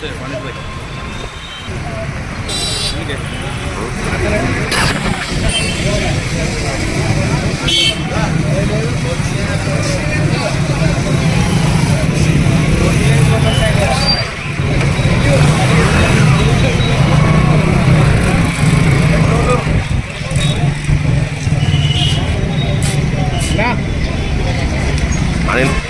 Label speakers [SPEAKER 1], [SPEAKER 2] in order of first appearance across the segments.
[SPEAKER 1] sit
[SPEAKER 2] one is like okay. Nah. Manin.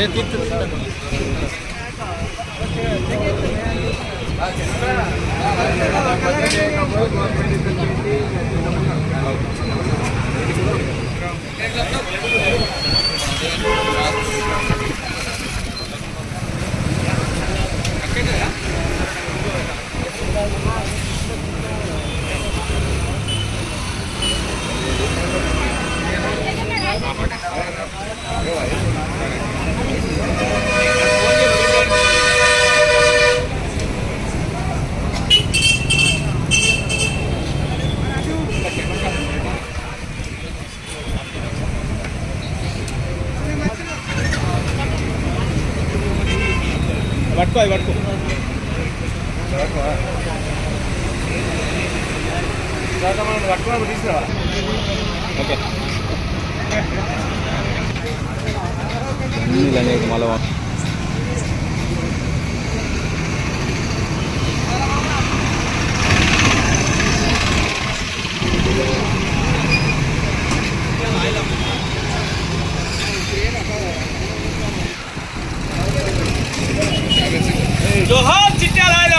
[SPEAKER 2] Тут పట్టుకున్నప్పుడు తీసుకురా okay మళ్ళీ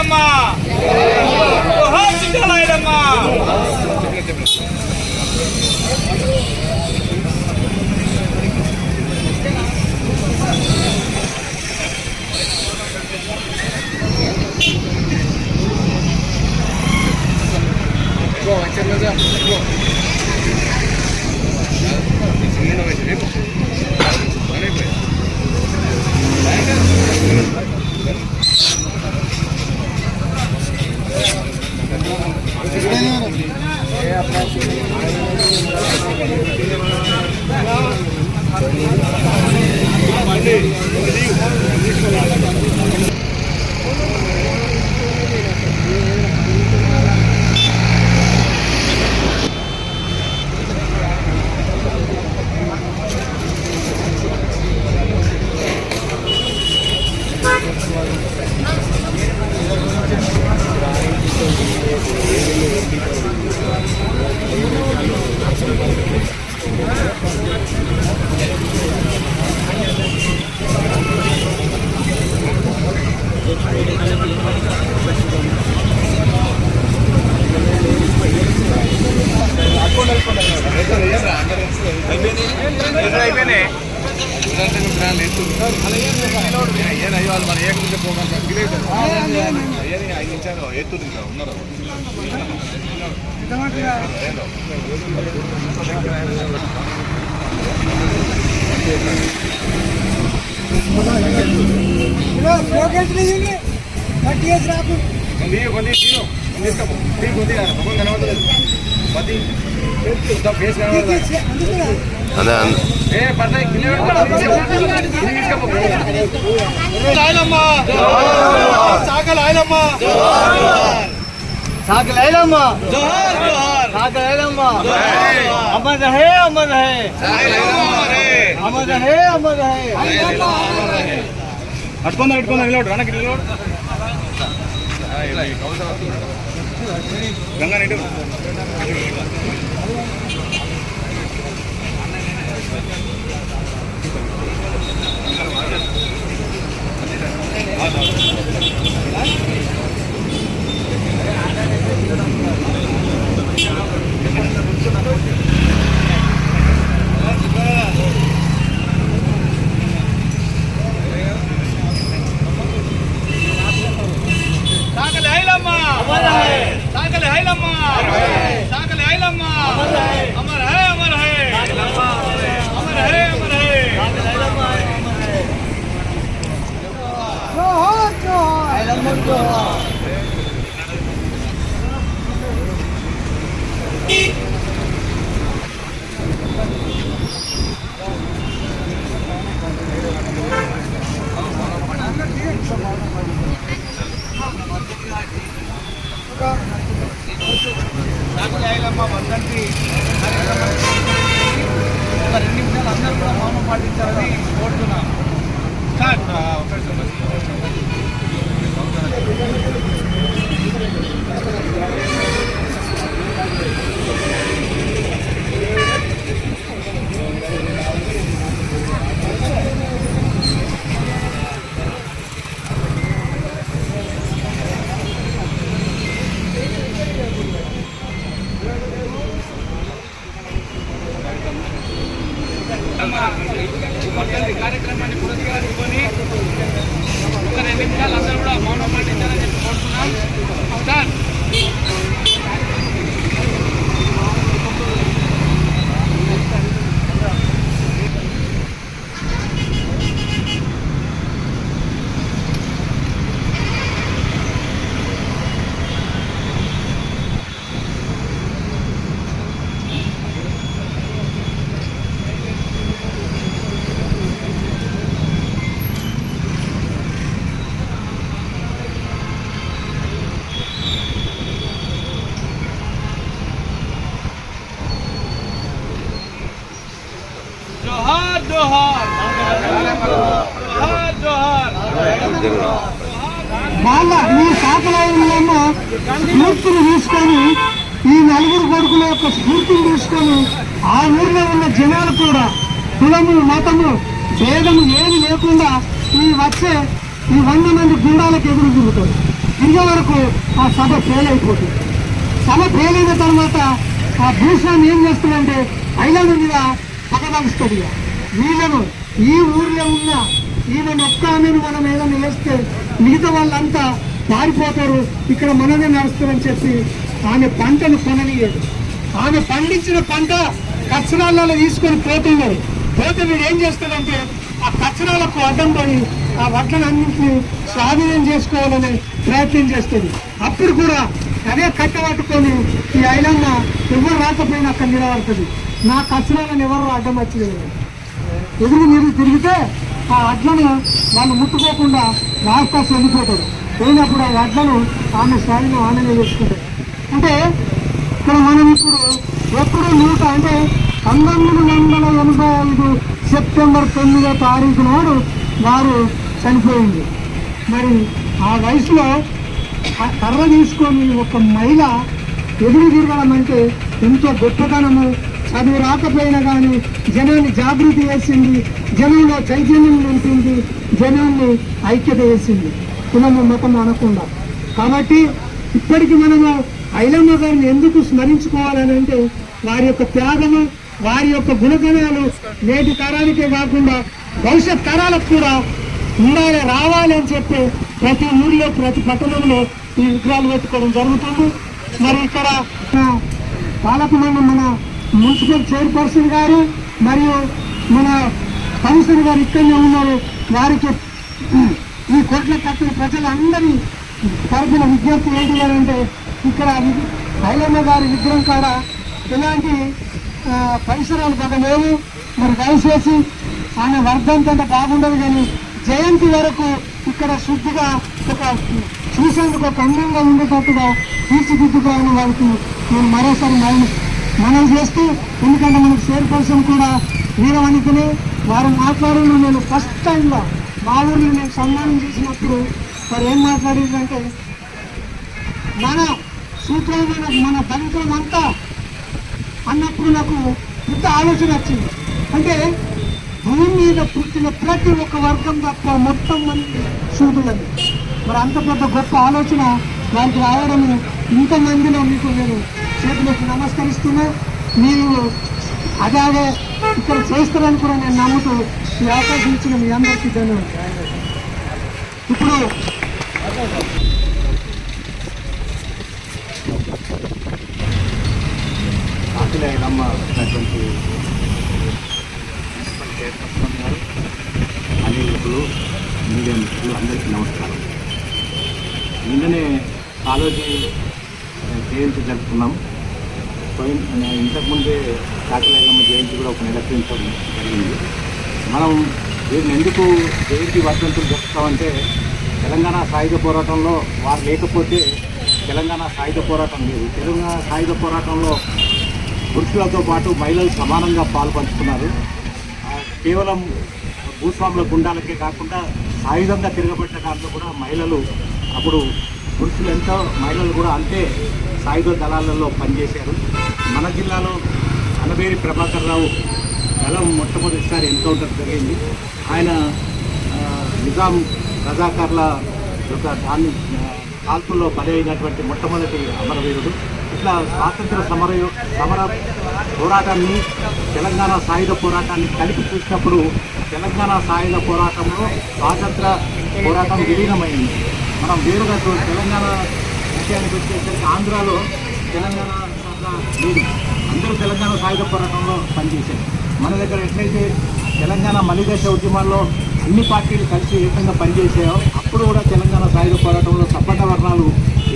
[SPEAKER 2] జోహార్ చిట్టారాయలమ్మ జోహార్ చిట్టారాయలమ్మ అయిపోయినాయి ఐదు నిమిషాలు ఎత్తుంది ఉన్నారు కొంది కొంది తీను తీసుకో తీ కొంది ముఖం కనబడలేదు పది ఫేస్ కనబడలేదు
[SPEAKER 1] అదే అమర్ రహే అమర్ రహే అమర్ రహే అమర్ రహే
[SPEAKER 3] అట్టుకుందా అట్టుకుందా నిలబడు వెనక్కి నిలబడు గంగా నీటి
[SPEAKER 1] 要啊 వర్ధంతి కార్యక్రమాన్ని పూర్తిగా పురస్కరించుకొని ఒక రెండు నిమిషాలు అందరూ కూడా మౌనం పాటించాలని చెప్పి కోరుతున్నాం
[SPEAKER 2] సార్ గుర్తులు తీసుకొని ఆ ఊర్లో ఉన్న జనాలు కూడా కులము మతము భేదము ఏమి లేకుండా ఈ వచ్చే ఈ వంద మంది గుండాలకు ఎదురు తిరుగుతారు. తిరిగే వరకు ఆ సభ ఫెయిల్ అయిపోతుంది. సభ ఫెయిల్ అయిన తర్వాత ఆ భూస్వామి ఏం చేస్తుందంటే ఐలాండ్ మీద పగదలుస్తుంది వీళ్ళను ఈ ఊర్లో ఉన్న ఈమె ఒక్క ఆమెను మనం ఏదైనా వేస్తే మిగతా వాళ్ళంతా పారిపోతారు ఇక్కడ మనమే నడుస్తారని చెప్పి ఆమె పంటను కొననీయదు. ఆమె పండించిన పంట కచ్చరాలలో తీసుకొని పోతున్నారు పోతే వీడు ఏం చేస్తాడంటే ఆ కచ్చరాలకు అడ్డం పడి ఆ వడ్లనన్నింటినీ స్వాధీనం చేసుకోవాలని ప్రయత్నం చేస్తుంది. అప్పుడు కూడా అదే కట్టబట్టుకొని ఈ ఐలమ్మ ఎవరు రాకపోయినా అక్కడ నిలబడుతుంది. నా కచ్చరాలను ఎవరు అడ్డం వచ్చలేదు ఎదురు మీరు తిరిగితే ఆ అడ్లను వాళ్ళు ముట్టుకోకుండా రాష్ట్రాలు వెళ్ళిపోతారు. పోయినప్పుడు ఆ వడ్లను ఆమె స్వాధీనం ఆనందం చేసుకుంటారు అంటే మనం ఎప్పుడు నూట అంటే పంతొమ్మిది వందల ఎనభై ఐదు సెప్టెంబర్ తొమ్మిదో తారీఖు నాడు వారు చనిపోయింది. మరి ఆ వయసులో కర్ర తీసుకొని ఒక మహిళ ఎదురు తిరగడం అంటే ఎంతో గొప్పతనము. చదువు రాకపోయినా కానీ జనాన్ని జాగృతి చేసింది. జనంలో చైతన్యం నింపింది. జనాన్ని ఐక్యత చేసింది. కులము మతం అనకుండా. కాబట్టి ఇప్పటికి మనము ఐలమ్మ గారిని ఎందుకు స్మరించుకోవాలని అంటే వారి యొక్క త్యాగము వారి యొక్క గుణగణాలు నేటి తరానికే కాకుండా భవిష్యత్ తరాలకు కూడా ఉండాలి రావాలి అని చెప్పి ప్రతి ఊరిలో ప్రతి పట్టణంలో ఈ విగ్రహాలు పెట్టుకోవడం జరుగుతుంది. మరి ఇక్కడ మన పాలక మన మున్సిపల్ చైర్పర్సన్ గారు మరియు మన కమిషనర్ గారు ఇక్కడనే ఉన్నారు. వారికి ఈ కోట్ల కట్టిన ప్రజలందరినీ తరపున విజ్ఞప్తి ఏంటి అని అంటే ఇక్కడ వి- ఐలమ్మ గారి విగ్రహం కాడ ఎలాంటి పరిసరాలు కథ లేవు. మరి దయచేసి ఆమె వర్ధంతంత అంటే బాగుండదు కానీ జయంతి వరకు ఇక్కడ శుద్ధిగా ఒక చూసేందుకు ఒక అందంగా ఉండేటట్టుగా తీర్చిదిద్దుకోవాలని వారికి నేను మరోసారి మనం మనం చేస్తూ ఎందుకంటే మనకు చైర్పర్సన్ కూడా వీరవనికనే వారు మాట్లాడిన నేను ఫస్ట్ టైంలో మా ఊరిని నేను సన్మానం చేసినప్పుడు మరి ఏం మాట్లాడారంటే మన సూత్రమైన మన దళితులం అంతా అన్నప్పుడు నాకు పెద్ద ఆలోచన వచ్చింది. అంటే భూమి మీద పుట్టిన ప్రతి ఒక్క వర్గం తప్ప మొత్తం మంది సూదులని. మరి అంత పెద్ద గొప్ప ఆలోచన వారికి రావడం ఇంతమందిలో మీకు నేను చేతులకు నమస్కరిస్తున్నా. మీరు అదే ఇక్కడ చేస్తారని కూడా నేను నమ్ముతూ ఈ అవకాశం ఇచ్చిన మీ అందరికీ ధన్యవాదాలు. ఇప్పుడు
[SPEAKER 3] ఆకులేనమ్మ ఉన్నటువంటి మున్సిపల్ చైర్పర్సన్ గారు అనిలుకులు మీడియా మిత్రులు అందరికీ నమస్కారం నిన్ననే కాలేజీ జయంతి జరుపుకున్నాం పోయిన ఇంతకుముందే కాకలేనమ్మ జయంతి కూడా ఒక నెల జరిగింది. మనం ఎందుకు జయంతి వర్ధంతులు జరుపుతామంటే తెలంగాణ సాయుధ పోరాటంలో వారు లేకపోతే తెలంగాణ సాయుధ పోరాటం లేదు. తెలంగాణ సాయుధ పోరాటంలో పురుషులతో పాటు మహిళలు సమానంగా పాల్పంచుకున్నారు. కేవలం భూస్వాముల గుండాలకే కాకుండా సాయుధంగా తిరగబడిన దాంట్లో కూడా మహిళలు అప్పుడు పురుషులు ఎంతో మహిళలు కూడా అంతే సాయుధ దళాలలో పనిచేశారు. మన జిల్లాలో అనబేరి ప్రభాకర్ రావు దళం మొట్టమొదటిసారి ఎన్కౌంటర్ జరిగింది. ఆయన నిజాం రజాకార్ల యొక్క దాన్ని కాల్పుల్లో బలైనటువంటి అయినటువంటి మొట్టమొదటి అమరవీరుడు. ఇట్లా స్వాతంత్ర సమర సమర పోరాటాన్ని తెలంగాణ సాయుధ పోరాటాన్ని కలిపి చూసినప్పుడు తెలంగాణ సాయుధ పోరాటంలో స్వాతంత్ర పోరాటం విలీనమైంది. మనం వేరుగా తెలంగాణ విషయానికి వచ్చేసరికి ఆంధ్రాలో తెలంగాణ లేదు. అందరూ తెలంగాణ సాయుధ పోరాటంలో పనిచేశారు. మన దగ్గర ఎట్లయితే తెలంగాణ మలిదశ ఉద్యమాల్లో అన్ని పార్టీలు కలిసి ఏకంగా పనిచేసాయో అప్పుడు కూడా తెలంగాణ సాయుధ పోరాటంలో సపట వర్ణాలు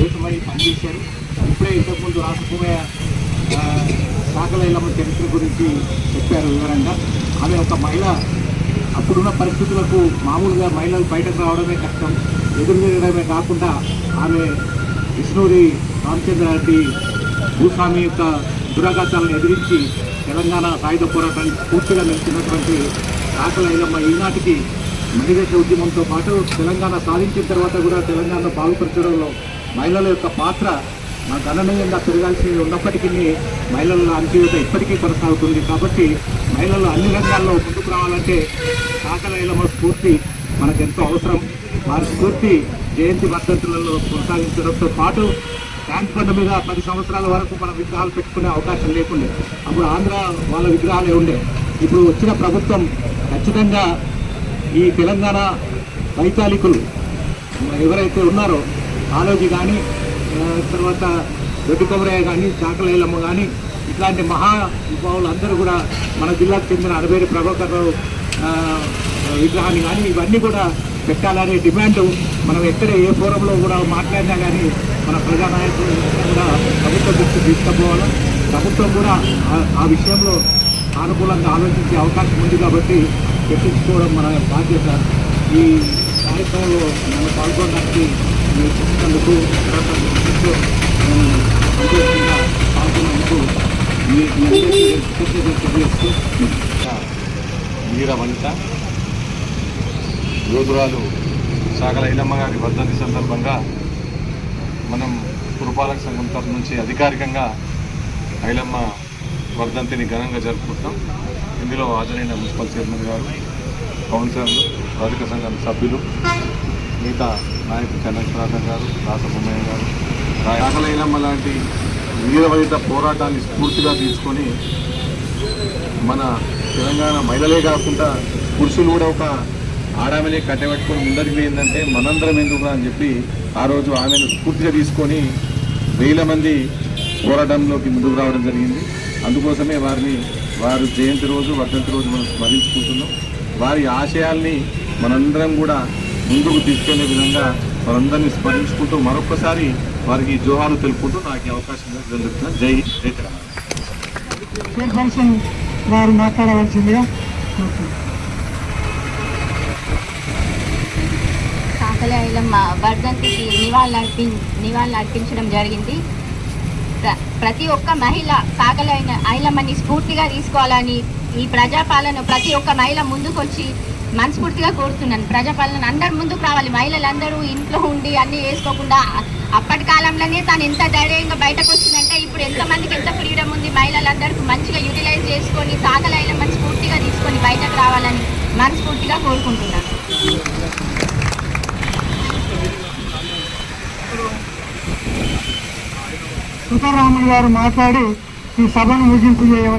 [SPEAKER 3] ఏకమై పనిచేశారు? ఇప్పుడే ఇంతకుముందు రాసభూమయ్య శాఖలైలమ్మ చరిత్ర గురించి చెప్పారు వివరంగా. ఆమె ఒక మహిళ. అప్పుడున్న పరిస్థితులకు మామూలుగా మహిళలు బయటకు రావడమే కష్టం ఎదురు కాకుండా ఆమె విష్ణూరి రామచంద్రారెడ్డి భూస్వామి యొక్క దురాఘాతాలను ఎదిరించి తెలంగాణ సాయుధ పోరాటానికి పూర్తిగా నిలిచినటువంటి శాఖలైలమ్మ ఈనాటికి మహిళల ఉద్యమంతో పాటు తెలంగాణ సాధించిన తర్వాత కూడా తెలంగాణ బాగుపరచడంలో మహిళల యొక్క పాత్ర మా గణనీయంగా పెరగాల్సి ఉన్నప్పటికీ మహిళల అణచివేత ఇప్పటికీ కొనసాగుతుంది. కాబట్టి మహిళలు అన్ని రంగాల్లో ముందుకు రావాలంటే శాఖలైలమ్మ స్ఫూర్తి మనకు ఎంతో అవసరం. వారి స్ఫూర్తి జయంతి వర్ధంతులలో కొనసాగించడంతో పాటు ట్యాంక్ బండ్ మీద పది సంవత్సరాల వరకు మన విగ్రహాలు పెట్టుకునే అవకాశం లేకుండే. అప్పుడు ఆంధ్ర వాళ్ళ విగ్రహాలే ఉండే. ఇప్పుడు వచ్చిన ప్రభుత్వం ఖచ్చితంగా ఈ తెలంగాణ వైతాళికులు ఎవరైతే ఉన్నారో ఆలోచి కానీ తర్వాత దొడ్డి కొమరయ్య కానీ చాకలేలమ్మ కానీ ఇట్లాంటి మహా విభావులు అందరూ కూడా మన జిల్లాకు చెందిన అరవేరు ప్రభాకర్ రావు విగ్రహాన్ని కానీ ఇవన్నీ కూడా పెట్టాలనే డిమాండ్ మనం ఎక్కడ ఏ ఫోరంలో కూడా మాట్లాడినా కానీ మన ప్రజానాయకులు కూడా ప్రభుత్వం దృష్టి తీసుకుపోవాలి. ప్రభుత్వం కూడా ఆ విషయంలో సానుకూలంగా ఆలోచించే అవకాశం ఉంది కాబట్టి చర్చించుకోవడం మన బాధ్యత. ఈ కార్యక్రమంలో మనం పాల్గొనడానికి మీరు చూసినందుకు సంతోషంగా పాల్గొన్నందుకు
[SPEAKER 4] వీర వనిత యోధురాలు సాగల ఐలమ్మ గారి వర్ధంతి సందర్భంగా మనం పురపాలక సంఘం తరఫు నుంచి అధికారికంగా ఐలమ్మ వర్ధంతిని ఘనంగా జరుపుకుంటాం. ఇందులో హాజరైన మున్సిపల్ చైర్మన్ గారు కౌన్సిలర్లు రజక సంఘం సభ్యులు మిగతా నాయకులు చంద్రశేఖరరావు గారు రాసబొమ్మయ్య గారు రాగలైనమ్మ లాంటి వీరవనిత పోరాటాన్ని స్ఫూర్తిగా తీసుకొని మన తెలంగాణ మహిళలే కాకుండా పురుషులు కూడా ఒక ఆడామని కట్టబెట్టుకొని ముందరికి ఏంటంటే మనందరం ఎందుకు అని చెప్పి ఆ రోజు ఆమెను స్ఫూర్తిగా తీసుకొని వేల మంది పోరాటంలోకి ముందుకు రావడం జరిగింది. అందుకోసమే వారిని వారు జయంతి రోజు వర్ధంతి రోజు మనం స్మరించుకుంటున్నాం. వారి ఆశయాల్ని మనందరం కూడా ముందుకు తీసుకెళ్ళే విధంగా మనందరినీ స్మరించుకుంటూ మరొకసారి వారికి జోహాలు తెలుపుకుంటూ నాకు అవకాశం జరుగుతున్నాను జై జై తెలంగాణ.
[SPEAKER 2] వారు మాట్లాడవలసిందిగా కోరుతున్నాను.
[SPEAKER 5] కాకలే ఐలమ్మ వర్ధంతికి నివాళులు అర్పి నివాళులు అర్పించడం జరిగింది. ప్రతి ఒక్క మహిళ సాగలైన ఐలమ్మని స్ఫూర్తిగా తీసుకోవాలని ఈ ప్రజాపాలన ప్రతి ఒక్క మహిళ ముందుకొచ్చి మనస్ఫూర్తిగా కోరుతున్నాను. ప్రజాపాలన అందరు ముందుకు రావాలి. మహిళలందరూ ఇంట్లో ఉండి అన్ని వేసుకోకుండా అప్పటి కాలంలోనే తను ఎంత ధైర్యంగా బయటకు వచ్చిందంటే ఇప్పుడు ఎంతమందికి ఎంత ఫ్రీడమ్ ఉంది మహిళలందరికీ మంచిగా యూటిలైజ్ చేసుకొని సాగలైలమ్మని స్ఫూర్తిగా తీసుకొని బయటకు రావాలని మనస్ఫూర్తిగా కోరుకుంటున్నాను.
[SPEAKER 2] సుతారాములు గారు మాట్లాడి ఈ సభను ముగింపు చేయవచ్చు